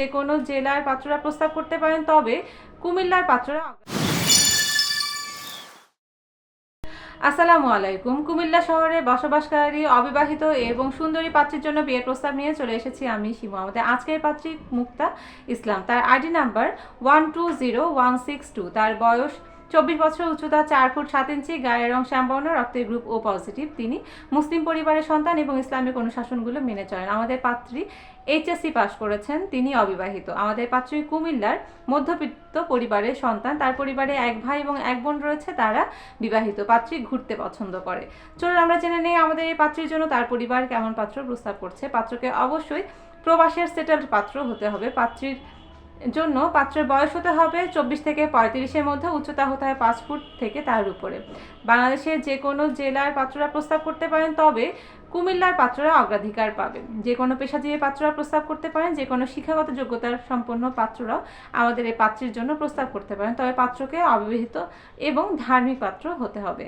যে কোনো জেলার পাত্ররা প্রস্তাব করতে পারেন, তবে কুমিল্লার পাত্ররা আসসালামু আলাইকুম। কুমিল্লা শহরে বসবাসকারী, অবিবাহিত এবং সুন্দরী পাত্রীর জন্য বিয়ের প্রস্তাব নিয়ে চলে এসেছি আমি সীমা। আমাদের আজকের পাত্রী মুক্তা ইসলাম। তার ID number one two zero one six two. তার বয়স চব্বিশ বছর উচ্চতা চার ফুট সাত ইঞ্চি, গায়ের রং শ্যামবর্ণ, রক্তের গ্রুপ ও পজিটিভ তিনি মুসলিম পরিবারের সন্তান এবং ইসলামিক অনুশাসনগুলো মেনে চলেন। আমাদের পাত্রী এইচএসসি পাশ করেছেন, তিনি অবিবাহিত। আমাদের পাত্রী কুমিল্লার মধ্যবিত্ত পরিবারের সন্তান, তার পরিবারে এক ভাই এবং এক বোন রয়েছে, তারা বিবাহিত। পাত্রী ঘুরতে পছন্দ করে। চলুন আমরা জেনে নেই আমাদের এই পাত্রীর জন্য তার পরিবার কেমন পাত্র প্রস্তাব করছে। পাত্রকে অবশ্যই প্রবাসের সেটেলড পাত্র হতে হবে। পাত্রীর জন্য পাত্রের বয়স হতে হবে চব্বিশ থেকে পঁয়ত্রিশের মধ্যে, উচ্চতা হতে হয় পাঁচ ফুট থেকে তার উপরে। বাংলাদেশের যে কোনো জেলার পাত্ররা প্রস্তাব করতে পারেন, তবে কুমিল্লার পাত্ররা অগ্রাধিকার পাবেন। যে কোনো পেশাজীবী পাত্ররা প্রস্তাব করতে পারেন, যে কোনো শিক্ষাগত যোগ্যতার সম্পন্ন পাত্ররাও আমাদের এই পাত্রীর জন্য প্রস্তাব করতে পারেন। তবে পাত্রকে অবিবাহিত এবং ধার্মিক পাত্র হতে হবে।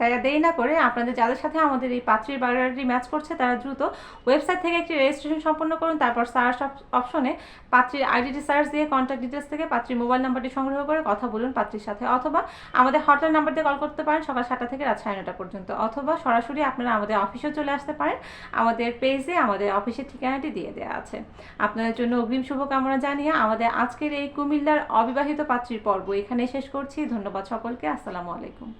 তাই দেরি না করে আপনাদের যাদের সাথে আমাদের এই পাত্রীর বায়োডাটাটি ম্যাচ করছে, তারা দ্রুত ওয়েবসাইট থেকে একটি রেজিস্ট্রেশন সম্পন্ন করুন, তারপর সার্চ অপশনে পাত্রীর আইডিটি সার্চ দিয়ে কন্ট্যাক্ট ডিটেলস থেকে পাত্রীর মোবাইল নাম্বারটি সংগ্রহ করে কথা বলুন পাত্রীর সাথে, অথবা আমাদের হটলাইন নাম্বার দিয়ে কল করতে পারেন সকাল সাতটা থেকে রাত সাড়ে নটা পর্যন্ত, অথবা সরাসরি আপনারা আমাদের অফিসেও চলে আসতে পারেন, আমাদের পেজে আমাদের অফিসের ঠিকানাটি দিয়ে দেওয়া আছে। আপনাদের জন্য অগ্রিম শুভকামনা জানিয়ে আমাদের আজকের এই কুমিল্লার অবিবাহিত পাত্রীর পর্ব এখানে শেষ করছি, ধন্যবাদ সকলকে, আসসালামু আলাইকুম।